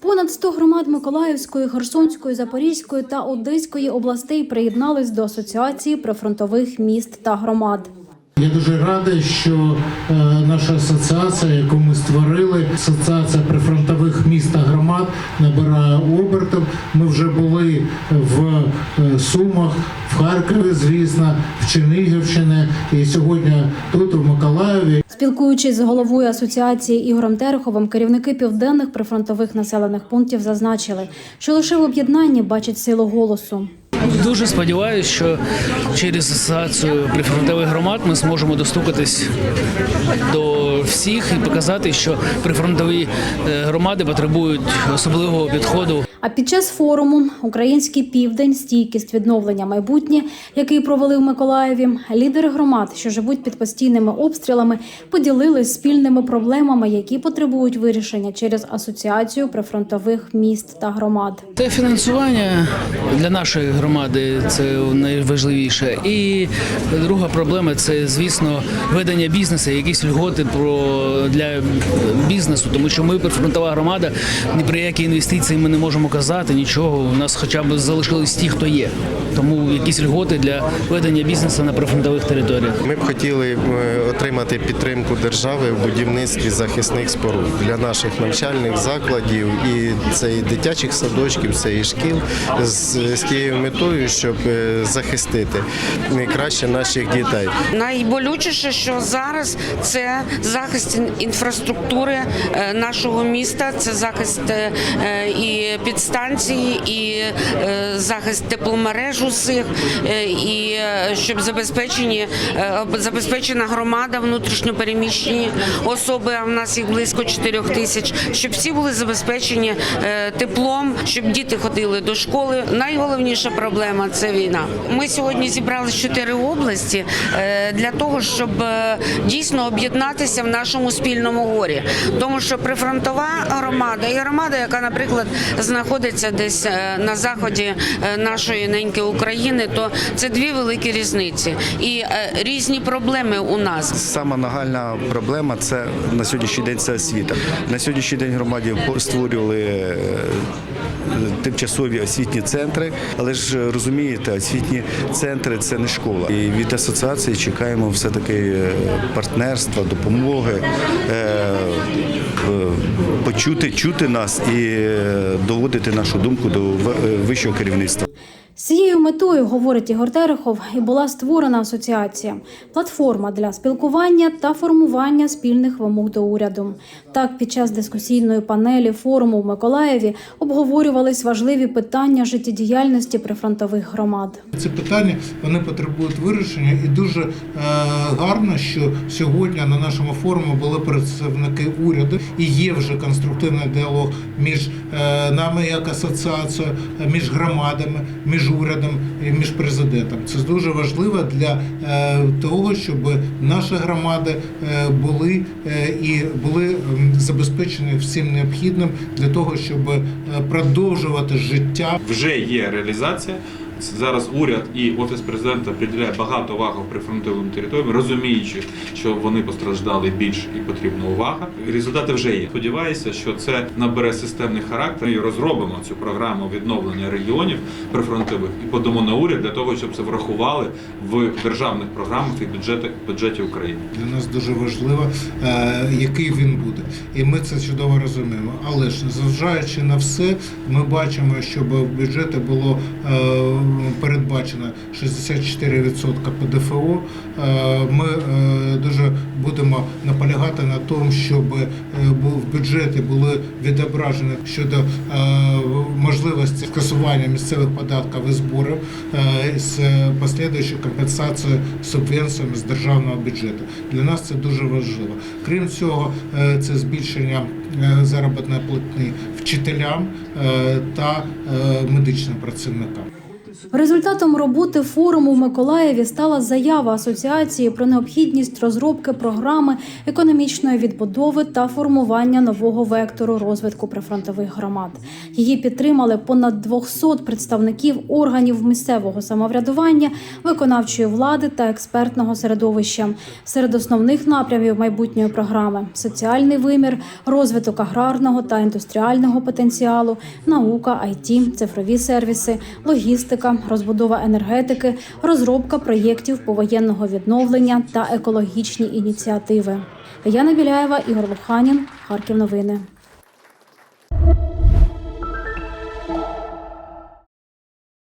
Понад 100 громад Миколаївської, Херсонської, Запорізької та Одеської областей приєднались до асоціації прифронтових міст та громад. Я дуже радий, що е, наша асоціація, яку ми створили, асоціація прифронтових міст та громад, набирає обертів. Ми вже були в е, Сумах, в Харкові, звісно, в Чернігівщині, і сьогодні тут, у Миколаєві. Спілкуючись з головою асоціації Ігорем Тереховим, керівники південних прифронтових населених пунктів зазначили, що лише в об'єднанні бачать силу голосу. Дуже сподіваюся, що через асоціацію прифронтових громад ми зможемо достукатись до всіх і показати, що прифронтові е, громади потребують особливого підходу. А під час форуму Український південь стійкість відновлення майбутнє, який провели в Миколаєві, лідери громад, що живуть під постійними обстрілами, поділились спільними проблемами, які потребують вирішення через асоціацію прифронтових міст та громад. Те фінансування для нашої громади це найважливіше. І друга проблема це, звісно, ведення бізнесу, якісь льготи про для бізнесу, тому що ми прифронтова громада, ні про які інвестиції ми не можемо казати, нічого. У нас хоча б залишились ті, хто є. Тому якісь льготи для ведення бізнесу на прифронтових територіях. Ми б хотіли е, отримати підтримку держави в будівництві захисних споруд для наших навчальних закладів, і це і дитячих садочків, це і шкіл з, з тією метою, щоб е, захистити краще наших дітей. Найболючіше, що зараз це захист інфраструктури е, нашого міста, це захист і підстанції, і захист тепломереж усіх, е, і е, щоб забезпечені е, забезпечена громада внутрішньопереміщені особи. А в нас їх близько 4 тисяч, щоб всі були забезпечені теплом, щоб діти ходили до школи. Найголовніша проблема це війна. Ми сьогодні зібрали чотири області для того, щоб дійсно об'єднатися в нашому спільному горі. Тому що прифронтова громада і громада, яка, наприклад, знаходиться десь на заході нашої неньки України, то це дві великі різниці і е, різні проблеми у нас. Сама нагальна проблема це на сьогоднішній день це освіта. На сьогоднішній день громаді створювали е, тимчасові освітні центри, але ж е, розумієте, освітні центри це не школа. І від асоціації чекаємо все таки партнерства, допомоги, почути, чути нас і доводити нашу думку до вищого керівництва. Цією метою, говорить Ігор Терехов, і була створена асоціація платформа для спілкування та формування спільних вимог до уряду. Так, під час дискусійної панелі форуму в Миколаєві обговорювались важливі питання життєдіяльності прифронтових громад. Ці питання вони потребують вирішення, і дуже е, гарно, що сьогодні на нашому форумі були представники уряду і є вже конструктивний діалог між е, нами як асоціацією, між громадами, між урядом і між президентом. Це дуже важливо для е, того, щоб наші громади е, були е, і були забезпечені всім необхідним для того, щоб е, продовжувати життя вже є реалізація. Зараз уряд і офіс президента приділяє багато уваги прифронтовим територіям, розуміючи, що вони постраждали більш і потрібна увага. Результати вже є. Сподіваюся, що це набере системний характер і розробимо цю програму відновлення регіонів прифронтових і подамо на уряд для того, щоб це врахували в державних програмах і бюджеті бюджеті України. Для нас дуже важливо, е, який він буде, і ми це чудово розуміємо. Але ж незважаючи на все, ми бачимо, щоб в бюджеті було е, передбачено 64% ПДФО. Е, Ми е, дуже будемо наполягати на тому, щоб е, в бюджеті були відображені щодо можливості скасування місцевих податків і зборів з послідуючою компенсацією субвенціями з державного бюджету. Для нас це дуже важливо. Крім цього, це збільшення заробітної платні вчителям та медичним працівникам. Результатом роботи форуму в Миколаєві стала заява асоціації про необхідність розробки програми економічної відбудови та формування нового вектору розвитку прифронтових громад. Її підтримали понад 200 представників органів місцевого самоврядування, виконавчої влади та експертного середовища. Серед основних напрямів майбутньої програми соціальний вимір, розвиток аграрного та індустріального потенціалу, наука, IT, цифрові сервіси, логістика, розбудова енергетики, розробка проєктів повоєнного відновлення та екологічні ініціативи. Яна Біляєва, Ігор Луханін, Харків. Новини.